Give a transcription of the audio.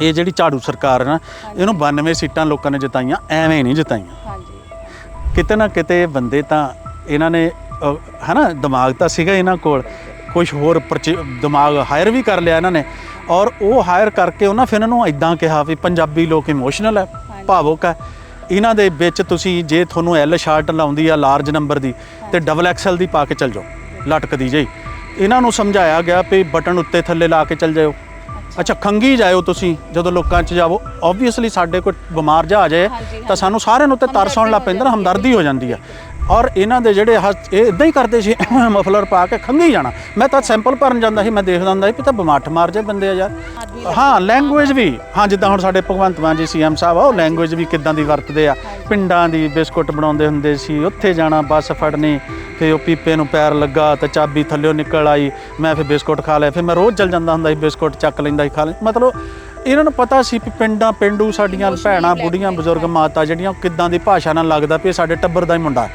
ਇਹ ਜਿਹੜੀ ਝਾੜੂ ਸਰਕਾਰ ਹੈ ਨਾ ਇਹਨੂੰ 92 ਸੀਟਾਂ ਲੋਕਾਂ ਨੇ ਜਿਤਾਈਆਂ ਐਵੇਂ ਨਹੀਂ ਜਿਤਾਈਆਂ। ਹਾਂਜੀ। ਕਿਤੇ ਨਾ ਕਿਤੇ ਬੰਦੇ ਤਾਂ ਇਹਨਾਂ ਨੇ ਅਹ, ਹਨਾ ਦਿਮਾਗ ਤਾਂ ਸੀਗਾ ਇਹਨਾਂ ਕੋਲ। ਕੁਝ ਹੋਰ ਪਰਚੇ- ਦਿਮਾਗ ਹਾਇਰ ਵੀ ਕਰ ਲਿਆ ਇਹਨਾਂ ਨੇ। ਔਰ ਉਹ ਹਾਇਰ ਕਰਕੇ ਉਹਨਾਂ ਫਿਰ ਇਹਨਾਂ ਨੂੰ ਇਦਾਂ ਕਿਹਾ ਵੀ ਪੰਜਾਬੀ ਲੋਕ ਇਮੋਸ਼ਨਲ ਹੈ ਭਾਵੁਕ ਹੈ। ਇਹਨਾਂ ਦੇ ਵਿੱਚ ਤੁਸੀਂ ਜੇ ਤੁਹਾਨੂੰ ਐਲ ਸ਼ਰਟ ਲਾਉਂਦੀ ਆ ਲਾਰਜ ਨੰਬਰ ਦੀ ਤੇ ਡਬਲ ਐਕਸਲ ਦੀ ਪਾ ਕੇ ਚੱਲ ਜਾਓ ਲਟਕਦੀ ਜਿਹੀ। ਇਹਨਾਂ ਨੂੰ ਸਮਝਾਇਆ ਗਿਆ ਵੀ ਬਟਨ ਉੱਤੇ ਥੱਲੇ ਲਾ ਕੇ ਚੱਲ ਜਾਓ ਅੱਛਾ ਖੰਗੀ ਜਾਇਓ ਤੁਸੀਂ ਜਦੋਂ ਲੋਕਾਂ 'ਚ ਜਾਵੋ। ਆਬਵੀਅਸਲੀ ਸਾਡੇ ਕੋਈ ਬਿਮਾਰ ਜਾ ਆ ਜਾਏ ਤਾਂ ਸਾਨੂੰ ਸਾਰਿਆਂ ਨੂੰ ਤੇ ਤਰਸ ਆਉਣ ਲੱਗ ਪੈਂਦਾ ਨਾ ਹਮਦਰਦੀ ਹੋ ਜਾਂਦੀ ਆ ਔਰ ਇਹਨਾਂ ਦੇ ਜਿਹੜੇ ਆਹ ਇਹ ਇਦਾਂ ਹੀ ਕਰਦੇ ਸੀ ਮਫਲਰ ਪਾ ਕੇ ਖੰਗੀ ਜਾਣਾ। ਮੈਂ ਤਾਂ ਸੈਂਪਲ ਭਰਨ ਜਾਂਦਾ ਸੀ ਮੈਂ ਦੇਖਦਾ ਹੁੰਦਾ ਸੀ ਵੀ ਤਾਂ ਬਿਮਾਰ ਮਾਰ ਜੇ ਬੰਦੇ ਆ ਯਾਰ। ਹਾਂ ਲੈਂਗੁਏਜ ਵੀ। ਹਾਂ ਜਿੱਦਾਂ ਹੁਣ ਸਾਡੇ ਭਗਵੰਤ ਮਾਨ ਜੀ ਸੀਐਮ ਸਾਹਿਬ ਆ ਉਹ ਲੈਂਗੁਏਜ ਵੀ ਕਿੱਦਾਂ ਦੀ ਵਰਤਦੇ ਆ। ਪਿੰਡਾਂ ਦੀ ਬਿਸਕੁਟ ਬਣਾਉਂਦੇ ਹੁੰਦੇ ਸੀ ਉੱਥੇ ਜਾਣਾ ਬੱਸ ਫੜਨੀ ਫਿਰ ਉਹ ਪੀਪੇ ਨੂੰ ਪੈਰ ਲੱਗਾ ਤੇ ਚਾਬੀ ਥੱਲਿਓਂ ਨਿਕਲ ਆਈ। ਮੈਂ ਫਿਰ ਬਿਸਕੁਟ ਖਾ ਲਿਆ। ਫਿਰ ਮੈਂ ਰੋਜ਼ ਚੱਲ ਜਾਂਦਾ ਹੁੰਦਾ ਸੀ ਬਿਸਕੁਟ ਚੱਕ ਲੈਂਦਾ ਸੀ ਖਾ ਲੈ ਮਤਲਬ ਇਹਨਾਂ ਨੂੰ ਪਤਾ ਸੀ ਵੀ ਪਿੰਡਾਂ ਪਿੰਡੂ ਸਾਡੀਆਂ ਭੈਣਾਂ ਬੁੱਢੀਆਂ ਬਜ਼ੁਰਗ ਮਾਤਾ ਜਿਹੜੀਆਂ ਕਿੱਦਾਂ ਦੀ ਭਾਸ਼ਾ ਨਾਲ ਲੱਗਦਾ ਵੀ ਇਹ ਸਾਡੇ ਟੱਬਰ ਦਾ ਹੀ ਮੁੰਡਾ।